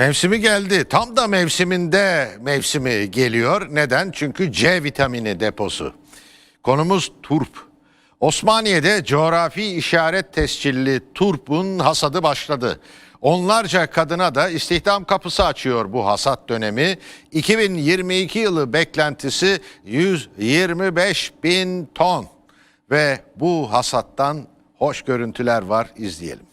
Mevsimi geldi. Tam da mevsiminde mevsimi geliyor. Neden? Çünkü C vitamini deposu. Konumuz turp. Osmaniye'de coğrafi işaret tescilli turpun hasadı başladı. Onlarca kadına da istihdam kapısı açıyor bu hasat dönemi. 2022 yılı beklentisi 125 bin ton. Ve bu hasattan hoş görüntüler var izleyelim.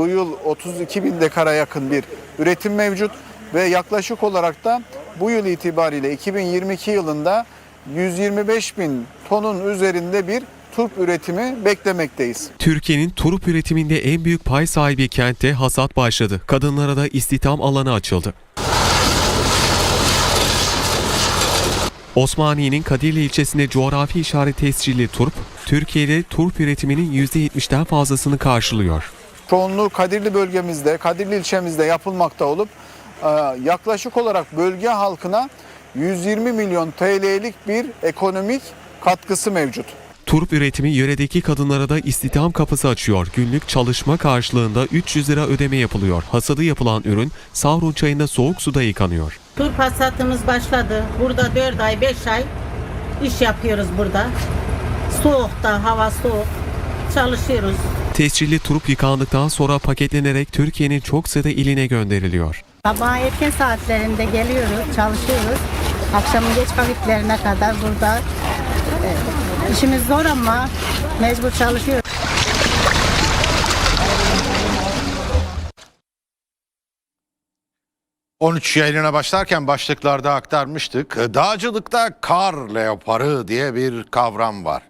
Bu yıl 32 bin dekara yakın bir üretim mevcut ve yaklaşık olarak da bu yıl itibariyle 2022 yılında 125 bin tonun üzerinde bir turp üretimi beklemekteyiz. Türkiye'nin turp üretiminde en büyük pay sahibi kentte hasat başladı. Kadınlara da istihdam alanı açıldı. Osmaniye'nin Kadirli ilçesinde coğrafi işaret tescilli turp, Türkiye'de turp üretiminin %70'den fazlasını karşılıyor. Çoğunluğu Kadirli bölgemizde, Kadirli ilçemizde yapılmakta olup e, yaklaşık olarak bölge halkına 120 milyon TL'lik bir ekonomik katkısı mevcut. Turp üretimi yöredeki kadınlara da istihdam kapısı açıyor. Günlük çalışma karşılığında 300 lira ödeme yapılıyor. Hasadı yapılan ürün Savrun çayında soğuk suda yıkanıyor. Turp hasatımız başladı. Burada 4 ay 5 ay iş yapıyoruz burada. Soğukta, hava soğuk. Çalışıyoruz. Tescilli turp yıkandıktan sonra paketlenerek Türkiye'nin çok sayıda iline gönderiliyor. Sabah erken saatlerinde geliyoruz, çalışıyoruz. Akşamın geç vakitlerine kadar burada e, işimiz zor ama mecbur çalışıyoruz. ...13 yayınına başlarken başlıklarda aktarmıştık. Dağcılıkta kar leoparı diye bir kavram var.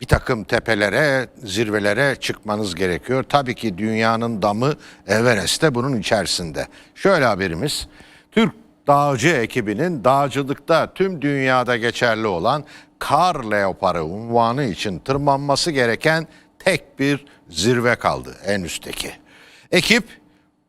Bir takım tepelere, zirvelere çıkmanız gerekiyor. Tabii ki dünyanın damı Everest de bunun içerisinde. Şöyle haberimiz. Türk dağcı ekibinin dağcılıkta tüm dünyada geçerli olan kar leoparı unvanı için tırmanması gereken tek bir zirve kaldı en üstteki. Ekip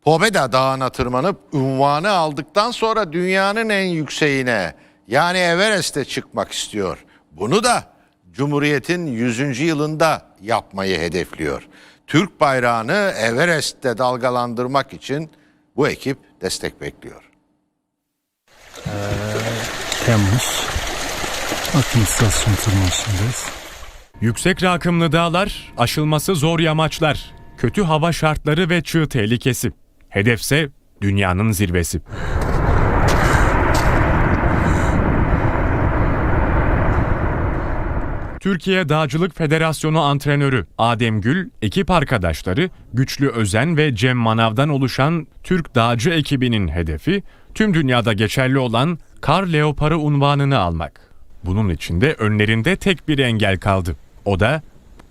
Pobeda Dağı'na tırmanıp unvanı aldıktan sonra dünyanın en yükseğine yani Everest'e çıkmak istiyor. Bunu da Cumhuriyet'in 100. yılında yapmayı hedefliyor. Türk bayrağını Everest'te dalgalandırmak için bu ekip destek bekliyor. Temmuz Akım istasyon tırmanışındayız. Yüksek rakımlı dağlar, aşılması zor yamaçlar, kötü hava şartları ve çığ tehlikesi. Hedefse dünyanın zirvesi. Türkiye Dağcılık Federasyonu antrenörü Adem Gül, ekip arkadaşları Güçlü Özen ve Cem Manav'dan oluşan Türk Dağcı ekibinin hedefi tüm dünyada geçerli olan Kar Leoparı unvanını almak. Bunun için de önlerinde tek bir engel kaldı. O da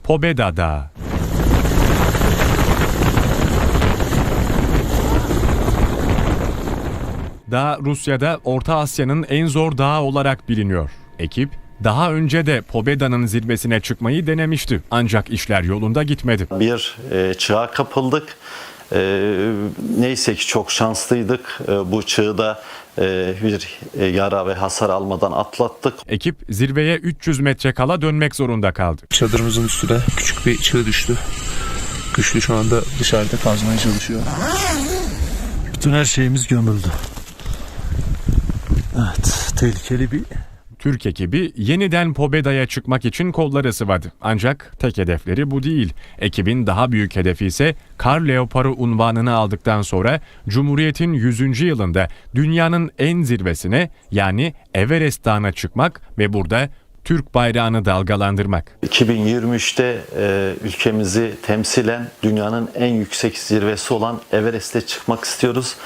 Pobeda Dağı. Dağ Rusya'da Orta Asya'nın en zor dağı olarak biliniyor. Ekip daha önce de Pobeda'nın zirvesine çıkmayı denemişti ancak işler yolunda gitmedi. bir e, çığa kapıldık. E, neyse ki çok şanslıydık. E, bu çığda e, bir e, yara ve hasar almadan atlattık. Ekip zirveye 300 metre kala dönmek zorunda kaldı. Çadırımızın üstüne küçük bir çığ düştü. Güçlü şu anda dışarıda kazmaya çalışıyor. Bütün her şeyimiz gömüldü. Evet, tehlikeli bir Türk ekibi yeniden Pobeda'ya çıkmak için kolları sıvadı. Ancak tek hedefleri bu değil. Ekibin daha büyük hedefi ise Kar Leoparı unvanını aldıktan sonra Cumhuriyet'in 100. yılında dünyanın en zirvesine yani Everest Dağı'na çıkmak ve burada Türk bayrağını dalgalandırmak. 2023'te e, ülkemizi temsilen dünyanın en yüksek zirvesi olan Everest'e çıkmak istiyoruz.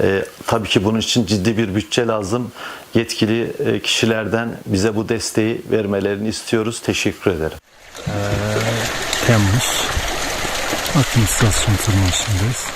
E, tabii ki bunun için ciddi bir bütçe lazım. Yetkili e, kişilerden bize bu desteği vermelerini istiyoruz. Teşekkür ederim. Temmuz Akım istasyon tırmanışındayız.